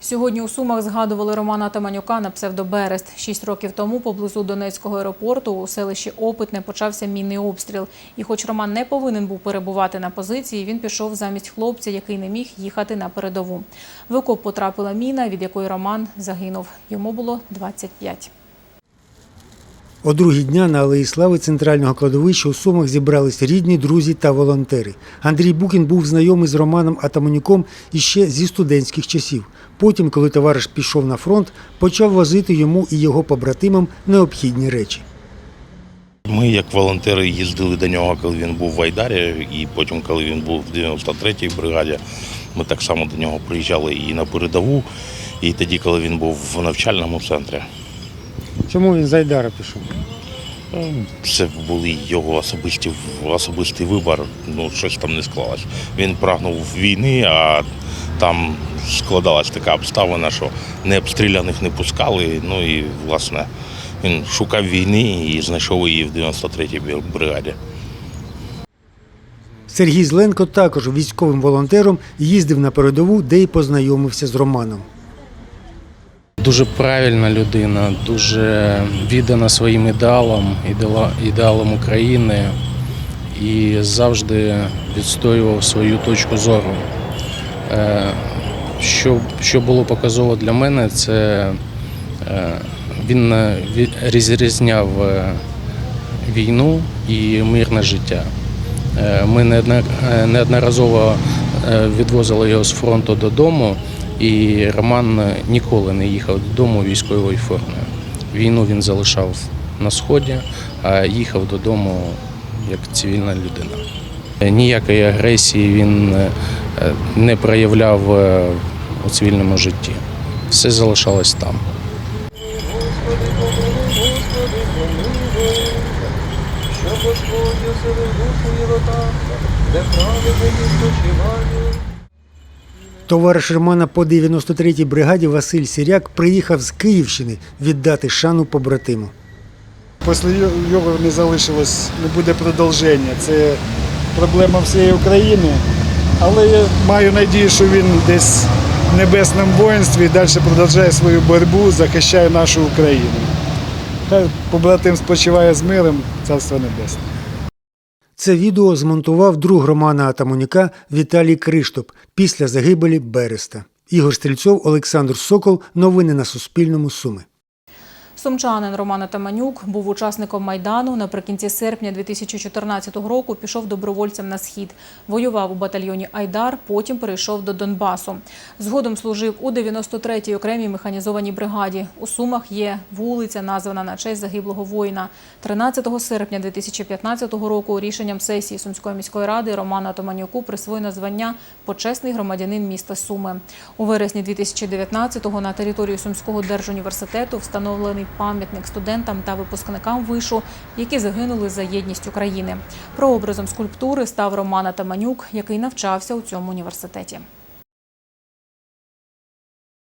Сьогодні у Сумах згадували Романа Таманюка на псевдоберест. Шість років тому поблизу Донецького аеропорту у селищі Опитне почався мінний обстріл. І хоч Роман не повинен був перебувати на позиції, він пішов замість хлопця, який не міг їхати на передову. В окоп потрапила міна, від якої Роман загинув. Йому було 25. О другій дня на Алеї Слави центрального кладовища у Сумах зібрались рідні, друзі та волонтери. Андрій Букін був знайомий з Романом Атаманюком іще зі студентських часів. Потім, коли товариш пішов на фронт, почав возити йому і його побратимам необхідні речі. Ми, як волонтери, їздили до нього, коли він був в Айдарі, і потім, коли він був в 93-й бригаді, ми так само до нього приїжджали і на передову, і тоді, коли він був в навчальному центрі. Чому він з Айдара пішов? Ну, Це були його особисті, особистий вибір, ну щось там не склалось. Він прагнув війни, а там складалась така обставина, що не обстріляних не пускали. Ну і власне він шукав війни і знайшов її в 93-й бригаді. Сергій Зленко також військовим волонтером їздив на передову, де й познайомився з Романом. Дуже правильна людина, дуже віддана своїм ідеалам, ідеала- ідеалам України і завжди відстоював свою точку зору. Е, Що, що було показово для мене, це е, він розрізняв е, війну і мирне життя. Ми неодноразово відвозили його з фронту додому, і Роман е, ніколи не їхав додому у військовій формі. Війну він залишав на сході, а їхав додому як цивільна людина. Е, Ніякої агресії він е, не проявляв у цивільному житті. Все залишалось там. Товариш Романа по 93-й бригаді Василь Сіряк приїхав з Київщини віддати шану побратиму. Після його не залишилось, не буде продовження. Це проблема всієї України. Але я маю надію, що він десь в небесному воїнстві і далі продовжує свою боротьбу, захищає нашу Україну. Хай побратим спочиває з миром, царство небесне. Це відео змонтував друг Романа Атамоніка Віталій Криштоп після загибелі Береста. Ігор Стрільцов, Олександр Сокол. Новини на Суспільному. Суми. Сумчанин Роман Атаманюк був учасником Майдану. Наприкінці серпня 2014 року пішов добровольцем на схід. Воював у батальйоні Айдар, потім перейшов до Донбасу. Згодом служив у 93-й окремій механізованій бригаді. У Сумах є вулиця, названа на честь загиблого воїна. 13 серпня 2015 року рішенням сесії Сумської міської ради Роману Атаманюку присвоєно звання почесний громадянин міста Суми. У вересні 2019-го на території Сумського держуніверситету встановлений пам'ятник студентам та випускникам вишу, які загинули за єдність України. Прообразом скульптури став Роман Атаманюк, який навчався у цьому університеті.